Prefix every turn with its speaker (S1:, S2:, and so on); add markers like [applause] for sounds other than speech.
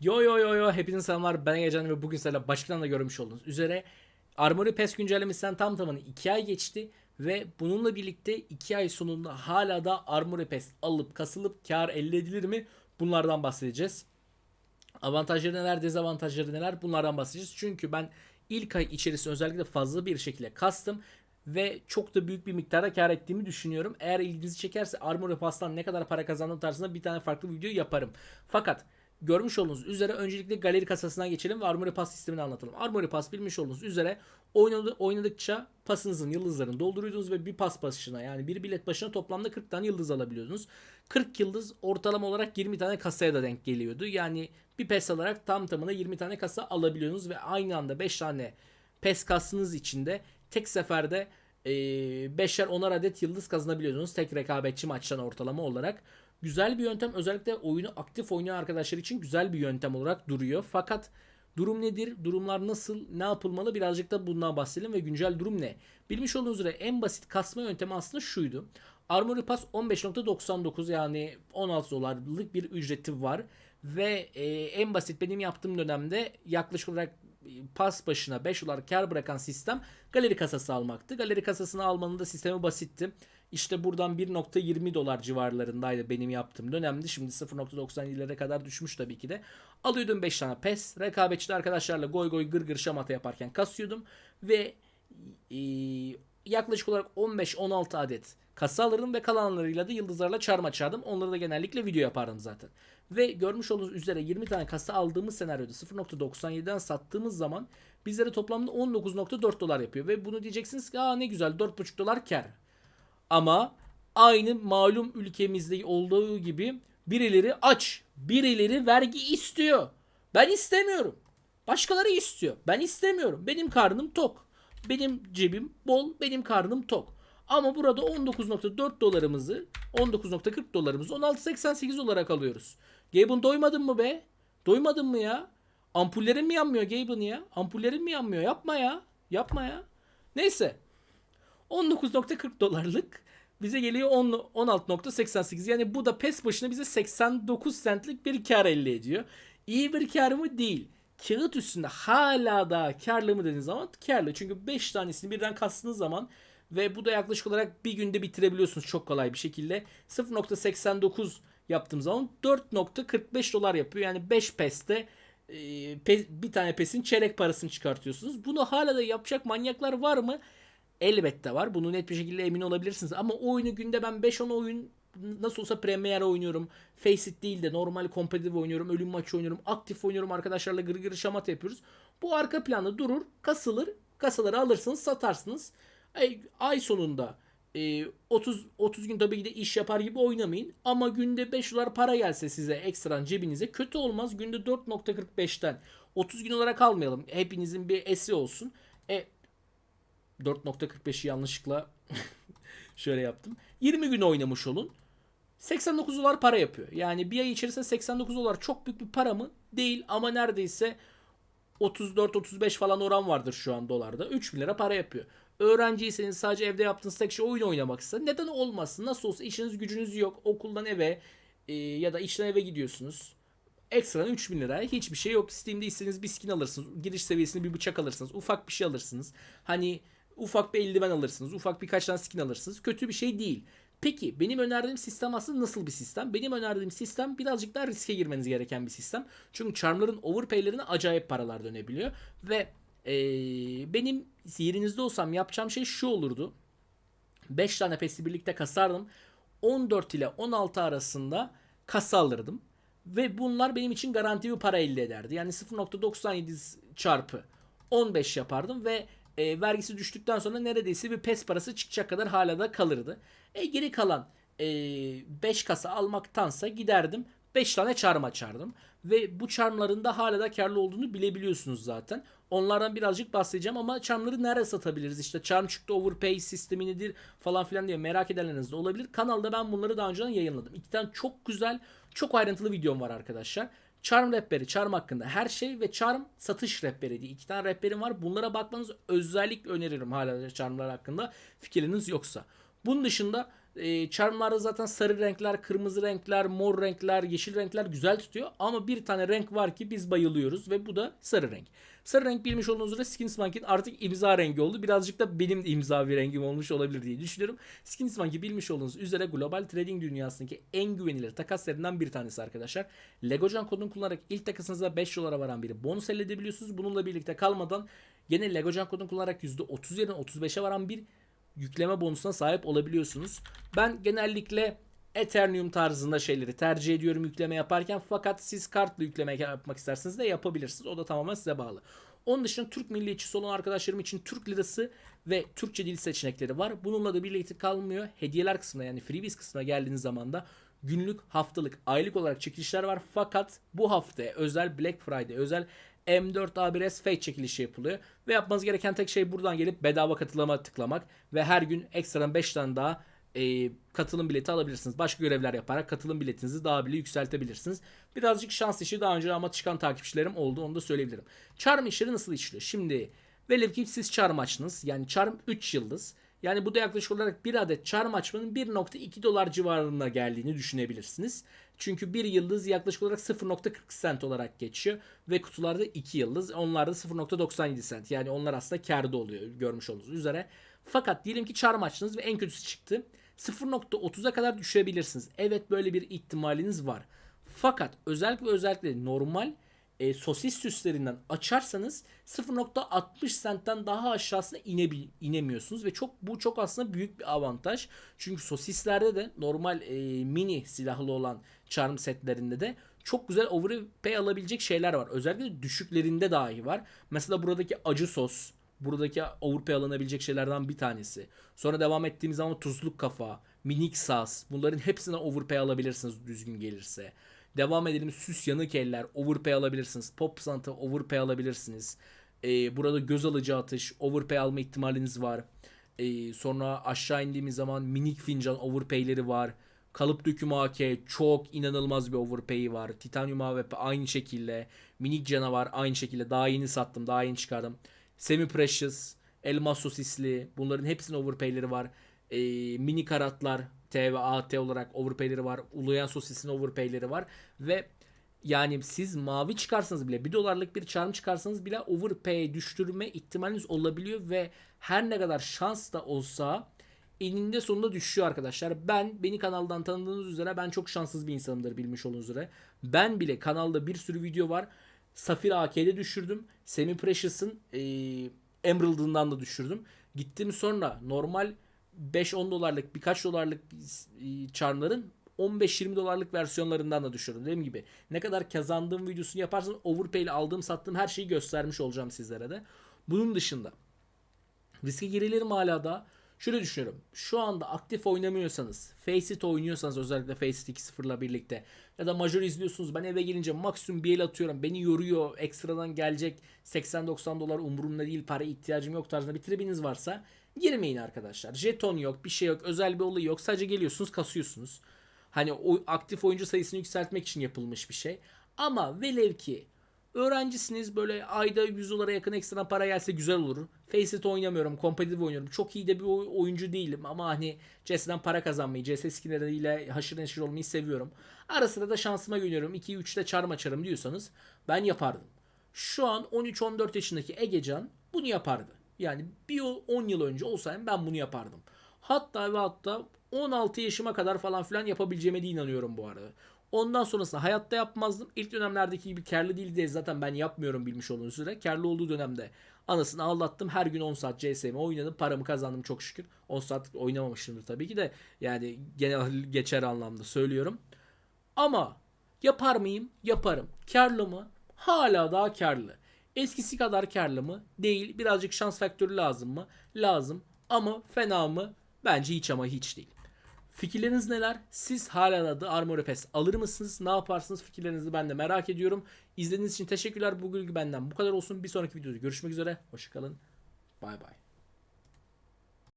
S1: Yo yo yo yo hepinize selamlar ben Egecan ve bugün sizlerle başlıktan da görmüş olduğunuz üzere Armory Pass güncellemesinden tam tamına 2 ay geçti ve bununla birlikte 2 ay sonunda hala da Armory Pass alıp kasılıp kar elde edilir mi? Bunlardan bahsedeceğiz. Avantajları neler, dezavantajları neler bunlardan bahsedeceğiz. Çünkü ben ilk ay içerisinde özellikle fazla bir şekilde kastım ve çok da büyük bir miktarda kar ettiğimi düşünüyorum. Eğer ilginizi çekerse Armory Pass'tan ne kadar para kazandığım tarzında bir tane farklı video yaparım. Fakat görmüş olduğunuz üzere öncelikle galeri kasasına geçelim ve Armory Pass sistemini anlatalım. Armory Pass bilmiş olduğunuz üzere oynadı, oynadıkça pasınızın yıldızlarını dolduruyordunuz ve bir pas başına yani bir bilet başına toplamda 40 tane yıldız alabiliyordunuz. 40 yıldız ortalama olarak 20 tane kasaya da denk geliyordu. Yani bir pes alarak tam tamına 20 tane kasa alabiliyorsunuz ve aynı anda 5 tane pes kastınız içinde tek seferde 5'er 10'ar adet yıldız kazanabiliyorsunuz tek rekabetçi maçtan ortalama olarak. Güzel bir yöntem özellikle oyunu aktif oynayan arkadaşlar için güzel bir yöntem olarak duruyor. Fakat durum nedir? Durumlar nasıl? Ne yapılmalı? Birazcık da bundan bahsedelim ve güncel durum ne? Bilmiş olduğunuz üzere en basit kasma yöntemi aslında şuydu. Armory Pass 15.99 yani 16 dolarlık bir ücreti var. Ve e, en basit benim yaptığım dönemde yaklaşık olarak pas başına 5 dolar kar bırakan sistem galeri kasası almaktı. Galeri kasasını almanın da sistemi basitti. İşte buradan 1.20 dolar civarlarındaydı benim yaptığım dönemde. Şimdi 0.97'lere kadar düşmüş tabii ki de. Alıyordum 5 tane pes. Rekabetçi arkadaşlarla goy goy gır gır şamata yaparken kasıyordum. Ve e, yaklaşık olarak 15-16 adet kasa alırdım ve kalanlarıyla da yıldızlarla çarm açardım. Onları da genellikle video yapardım zaten. Ve görmüş olduğunuz üzere 20 tane kasa aldığımız senaryoda 0.97'den sattığımız zaman bizlere toplamda 19.4 dolar yapıyor. Ve bunu diyeceksiniz ki Aa, ne güzel 4.5 dolar kar. Ama aynı malum ülkemizde olduğu gibi birileri aç, birileri vergi istiyor. Ben istemiyorum. Başkaları istiyor. Ben istemiyorum. Benim karnım tok. Benim cebim bol, benim karnım tok. Ama burada 19.4 dolarımızı, 19.40 dolarımızı 16.88 olarak alıyoruz. Gaben doymadın mı be? Doymadın mı ya? Ampullerin mi yanmıyor Gaben ya? Ampullerin mi yanmıyor? Yapma ya. Yapma ya. Neyse. 19.40 dolarlık bize geliyor 10 16.88 yani bu da pes başına bize 89 centlik bir kar elde ediyor. İyi bir kar mı değil. Kağıt üstünde hala da karlı mı dediğiniz zaman karlı. Çünkü 5 tanesini birden kastığınız zaman ve bu da yaklaşık olarak bir günde bitirebiliyorsunuz çok kolay bir şekilde. 0.89 yaptığım zaman 4.45 dolar yapıyor. Yani 5 peste e, bir tane pesin çeyrek parasını çıkartıyorsunuz. Bunu hala da yapacak manyaklar var mı? Elbette var. Bunu net bir şekilde emin olabilirsiniz. Ama o oyunu günde ben 5-10 oyun nasıl olsa Premier oynuyorum. Faceit değil de normal kompetitif oynuyorum. Ölüm maçı oynuyorum. Aktif oynuyorum. Arkadaşlarla gır gır şamata yapıyoruz. Bu arka planda durur. Kasılır. Kasaları alırsınız satarsınız. Ay, ay sonunda e, 30 30 gün tabii ki de iş yapar gibi oynamayın. Ama günde 5 dolar para gelse size ekstradan cebinize kötü olmaz. Günde 4.45'ten 30 gün olarak almayalım. Hepinizin bir esi olsun. E 4.45'i yanlışlıkla [laughs] şöyle yaptım. 20 gün oynamış olun. 89 dolar para yapıyor. Yani bir ay içerisinde 89 dolar çok büyük bir para mı? Değil ama neredeyse 34-35 falan oran vardır şu an dolarda. 3 bin lira para yapıyor. Öğrenciyseniz sadece evde yaptığınız tek şey oyun oynamaksa neden olmasın? Nasıl olsa işiniz gücünüz yok. Okuldan eve e, ya da işten eve gidiyorsunuz. Ekstradan 3000 lira hiçbir şey yok. Steam'de istediğiniz bir skin alırsınız. Giriş seviyesinde bir bıçak alırsınız. Ufak bir şey alırsınız. Hani ufak bir eldiven alırsınız. Ufak birkaç tane skin alırsınız. Kötü bir şey değil. Peki benim önerdiğim sistem aslında nasıl bir sistem? Benim önerdiğim sistem birazcık daha riske girmeniz gereken bir sistem. Çünkü charmların overpay'lerine acayip paralar dönebiliyor. Ve ee, benim yerinizde olsam yapacağım şey şu olurdu. 5 tane pesi birlikte kasardım. 14 ile 16 arasında kasa alırdım. Ve bunlar benim için garanti bir para elde ederdi. Yani 0.97 çarpı 15 yapardım ve e, vergisi düştükten sonra neredeyse bir pes parası çıkacak kadar hala da kalırdı. E, geri kalan 5 kasa almaktansa giderdim 5 tane charm açardım. Ve bu charmların da hala da karlı olduğunu bilebiliyorsunuz zaten. Onlardan birazcık bahsedeceğim ama charmları nerede satabiliriz? İşte charm çıktı overpay sistemi nedir falan filan diye merak edenleriniz de olabilir. Kanalda ben bunları daha önceden yayınladım. İki tane çok güzel, çok ayrıntılı videom var arkadaşlar. Charm rehberi, Charm hakkında her şey ve Charm satış rehberi diye iki tane rehberim var. Bunlara bakmanızı özellikle öneririm hala Charmlar hakkında fikirleriniz yoksa. Bunun dışında E, charmlarda zaten sarı renkler, kırmızı renkler, mor renkler, yeşil renkler güzel tutuyor. Ama bir tane renk var ki biz bayılıyoruz ve bu da sarı renk. Sarı renk bilmiş olduğunuz üzere Skinsmonkey'in artık imza rengi oldu. Birazcık da benim imza bir rengim olmuş olabilir diye düşünüyorum. Skinsmonkey bilmiş olduğunuz üzere global trading dünyasındaki en güvenilir takaslarından bir tanesi arkadaşlar. Legocan kodunu kullanarak ilk takasınıza 5 dolara varan bir bonus elde edebiliyorsunuz. Bununla birlikte kalmadan gene Legocan kodunu kullanarak %30 yerine 35'e varan bir yükleme bonusuna sahip olabiliyorsunuz. Ben genellikle Ethereum tarzında şeyleri tercih ediyorum yükleme yaparken fakat siz kartla yükleme yapmak isterseniz de yapabilirsiniz. O da tamamen size bağlı. Onun dışında Türk milliyetçisi olan arkadaşlarım için Türk lirası ve Türkçe dil seçenekleri var. Bununla da birlikte kalmıyor. Hediyeler kısmına yani freebies kısmına geldiğiniz zaman da günlük, haftalık, aylık olarak çekilişler var. Fakat bu haftaya özel Black Friday, özel M4 A1S Fate çekilişi yapılıyor. Ve yapmanız gereken tek şey buradan gelip bedava katılıma tıklamak. Ve her gün ekstradan 5 tane daha e, katılım bileti alabilirsiniz. Başka görevler yaparak katılım biletinizi daha bile yükseltebilirsiniz. Birazcık şans işi daha önce ama çıkan takipçilerim oldu onu da söyleyebilirim. Charm işleri nasıl işliyor? Şimdi velev ki siz charm açtınız. Yani charm 3 yıldız. Yani bu da yaklaşık olarak bir adet charm açmanın 1.2 dolar civarında geldiğini düşünebilirsiniz. Çünkü bir yıldız yaklaşık olarak 0.40 sent olarak geçiyor. Ve kutularda 2 yıldız. Onlarda 0.97 sent. Yani onlar aslında kârda oluyor görmüş olduğunuz üzere. Fakat diyelim ki charm açtınız ve en kötüsü çıktı. 0.30'a kadar düşebilirsiniz. Evet böyle bir ihtimaliniz var. Fakat özellikle özellikle normal e, sosis süslerinden açarsanız 0.60 sentten daha aşağısına inebil inemiyorsunuz ve çok bu çok aslında büyük bir avantaj. Çünkü sosislerde de normal e, mini silahlı olan charm setlerinde de çok güzel overpay alabilecek şeyler var. Özellikle düşüklerinde dahi var. Mesela buradaki acı sos, buradaki overpay alınabilecek şeylerden bir tanesi. Sonra devam ettiğimiz zaman tuzluk kafa, minik sas bunların hepsine overpay alabilirsiniz düzgün gelirse. Devam edelim süs yanık eller overpay alabilirsiniz. Pop Santa overpay alabilirsiniz. Ee, burada göz alıcı atış overpay alma ihtimaliniz var. Ee, sonra aşağı indiğimiz zaman minik fincan overpayleri var. Kalıp döküm AK çok inanılmaz bir overpay'i var. Titanium AWP aynı şekilde. Minik canavar aynı şekilde. Daha yeni sattım. Daha yeni çıkardım. Semi Precious, elmas sosisli bunların hepsinin overpay'leri var. Ee, mini karatlar T ve AT olarak overpay'leri var. Uluyan sosisin overpay'leri var. Ve yani siz mavi çıkarsanız bile 1 dolarlık bir charm çıkarsanız bile overpay düşürme ihtimaliniz olabiliyor ve her ne kadar şans da olsa eninde sonunda düşüyor arkadaşlar. Ben beni kanaldan tanıdığınız üzere ben çok şanssız bir insanımdır bilmiş olduğunuz üzere. Ben bile kanalda bir sürü video var. Safir AK'de düşürdüm. Semi Precious'ın e, Emerald'ından da düşürdüm. Gittim sonra normal 5-10 dolarlık birkaç dolarlık e, charmların 15-20 dolarlık versiyonlarından da düşürdüm. Dediğim gibi ne kadar kazandığım videosunu yaparsanız overpay ile aldığım sattığım her şeyi göstermiş olacağım sizlere de. Bunun dışında riske girilerim hala da şöyle düşünüyorum. Şu anda aktif oynamıyorsanız, Faceit oynuyorsanız özellikle Faceit 2.0'la birlikte ya da Major izliyorsunuz. Ben eve gelince maksimum bir el atıyorum. Beni yoruyor. Ekstradan gelecek 80-90 dolar umurumda değil. Para ihtiyacım yok tarzında bir tribiniz varsa girmeyin arkadaşlar. Jeton yok, bir şey yok, özel bir olay yok. Sadece geliyorsunuz, kasıyorsunuz. Hani o aktif oyuncu sayısını yükseltmek için yapılmış bir şey. Ama velev ki öğrencisiniz böyle ayda 100 dolara yakın ekstra para gelse güzel olur. Faceit oynamıyorum, kompetitif oynuyorum. Çok iyi de bir oyuncu değilim ama hani CS'den para kazanmayı, CS skinleriyle haşır neşir olmayı seviyorum. Ara sıra da şansıma güveniyorum. 2-3'te çarm açarım diyorsanız ben yapardım. Şu an 13-14 yaşındaki Egecan bunu yapardı. Yani bir 10 yıl önce olsaydım ben bunu yapardım. Hatta ve hatta 16 yaşıma kadar falan filan yapabileceğime de inanıyorum bu arada. Ondan sonrasında hayatta yapmazdım. İlk dönemlerdeki gibi karlı değil diye zaten ben yapmıyorum bilmiş olduğunuz üzere. Karlı olduğu dönemde anasını ağlattım. Her gün 10 saat CS'mi oynadım. Paramı kazandım çok şükür. 10 saat oynamamışımdır tabii ki de. Yani genel [laughs] geçer anlamda söylüyorum. Ama yapar mıyım? Yaparım. Karlı mı? Hala daha karlı. Eskisi kadar karlı mı? Değil. Birazcık şans faktörü lazım mı? Lazım. Ama fena mı? Bence hiç ama hiç değil. Fikirleriniz neler? Siz hala da Armor Pass alır mısınız? Ne yaparsınız? Fikirlerinizi ben de merak ediyorum. İzlediğiniz için teşekkürler. Bugün benden bu kadar olsun. Bir sonraki videoda görüşmek üzere. Hoşçakalın. Bay bay.